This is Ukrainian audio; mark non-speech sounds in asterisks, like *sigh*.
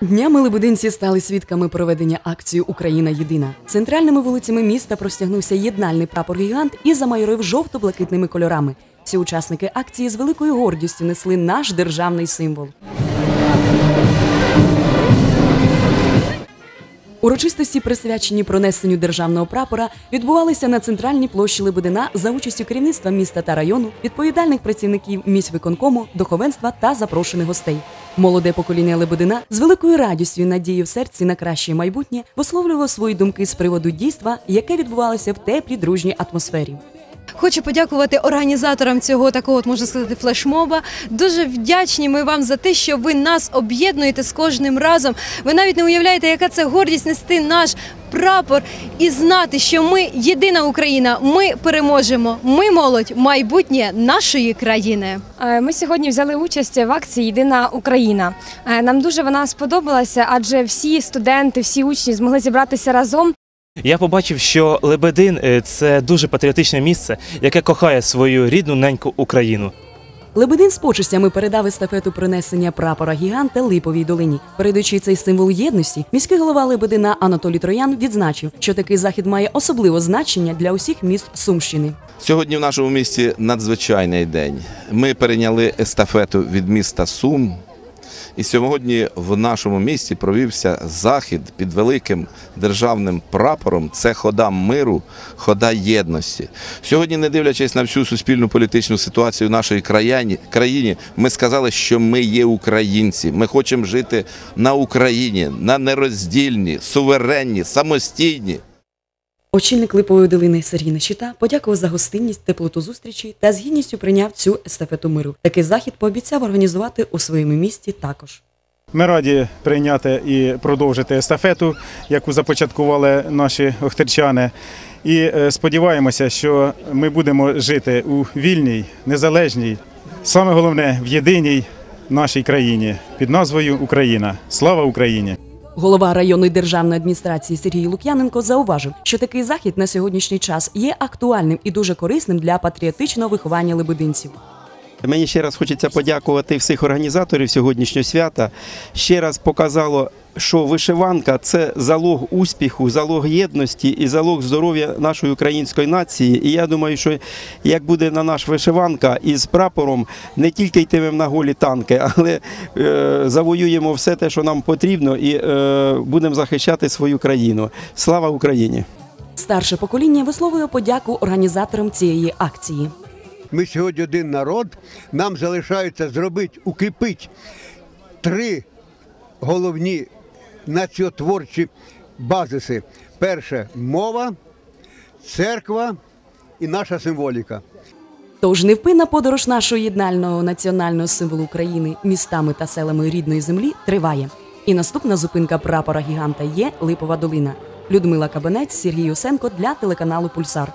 Днями лебединці стали свідками проведення акції Україна єдина. Центральними вулицями міста простягнувся єднальний прапор гігант і замайорив жовто-блакитними кольорами. Всі учасники акції з великою гордістю несли наш державний символ. Урочистості, присвячені пронесенню державного прапора, відбувалися на центральній площі Лебедина за участю керівництва міста та району, відповідальних працівників міськвиконкому, духовенства та запрошених гостей. Молоде покоління Лебедина з великою радістю і надією в серці на краще майбутнє висловлювало свої думки з приводу дійства, яке відбувалося в теплій дружній атмосфері. Хочу подякувати організаторам цього такого, можна сказати, флешмоба. Дуже вдячні ми вам за те, що ви нас об'єднуєте з кожним разом. Ви навіть не уявляєте, яка це гордість нести наш прапор і знати, що ми єдина Україна. Ми переможемо. Ми молодь, майбутнє нашої країни. Е, Ми сьогодні взяли участь в акції Єдина Україна. Е, Нам дуже вона сподобалася, адже всі студенти, всі учні змогли зібратися разом Я побачив, що Лебедин е, це дуже патріотичне місце, яке кохає свою рідну неньку Україну. Лебедин з почестями передав естафету принесення прапора гіганта Липовій долині. Передаючи цей символ єдності, міський голова Лебедина Анатолій Троян відзначив, що такий захід має особливе значення для усіх міст Сумщини. Сьогодні в нашому місті надзвичайний день. Ми перейняли естафету від міста Сум. І сьогодні в нашому місті провівся захід під великим державним прапором. Це хода миру, хода єдності. Сьогодні, не дивлячись на всю суспільну політичну ситуацію в нашій країні, ми сказали, що ми є українці. Ми хочемо жити на Україні, на нероздільні, суверенні, самостійні. Очільник Липової долини Сергій Нещита подякував за гостинність, теплоту зустрічі та з гідністю прийняв цю естафету миру. Такий захід пообіцяв організувати у своєму місті також. Ми раді прийняти і продовжити естафету, яку започаткували наші охтерчани. І е, сподіваємося, що ми будемо жити у вільній, незалежній, саме головне в єдиній нашій країні під назвою Україна. Слава Україні! Голова районної державної адміністрації Сергій Лук'яненко зауважив, що такий захід на сьогоднішній час є актуальним і дуже корисним для патріотичного виховання лебединців. Мені ще раз хочеться подякувати всіх організаторів сьогоднішнього свята. Ще раз показало, що вишиванка це залог успіху, залог єдності і залог здоров'я нашої української нації. І я думаю, що як буде на наш вишиванка із прапором, не тільки йтимемо на голі танки, *laughs* але е, завоюємо все те, що нам потрібно, і е, будемо захищати свою країну. Слава Україні! Старше покоління висловлює подяку організаторам цієї акції. Ми сьогодні один народ. Нам залишається зробити, укріпити три головні націотворчі базиси. Перше мова, церква і наша символіка. Тож невпинна подорож нашого єднального національного символу України містами та селами рідної землі триває. І наступна зупинка прапора гіганта є Липова долина. Людмила Кабанець, Сергій Усенко для телеканалу Пульсар.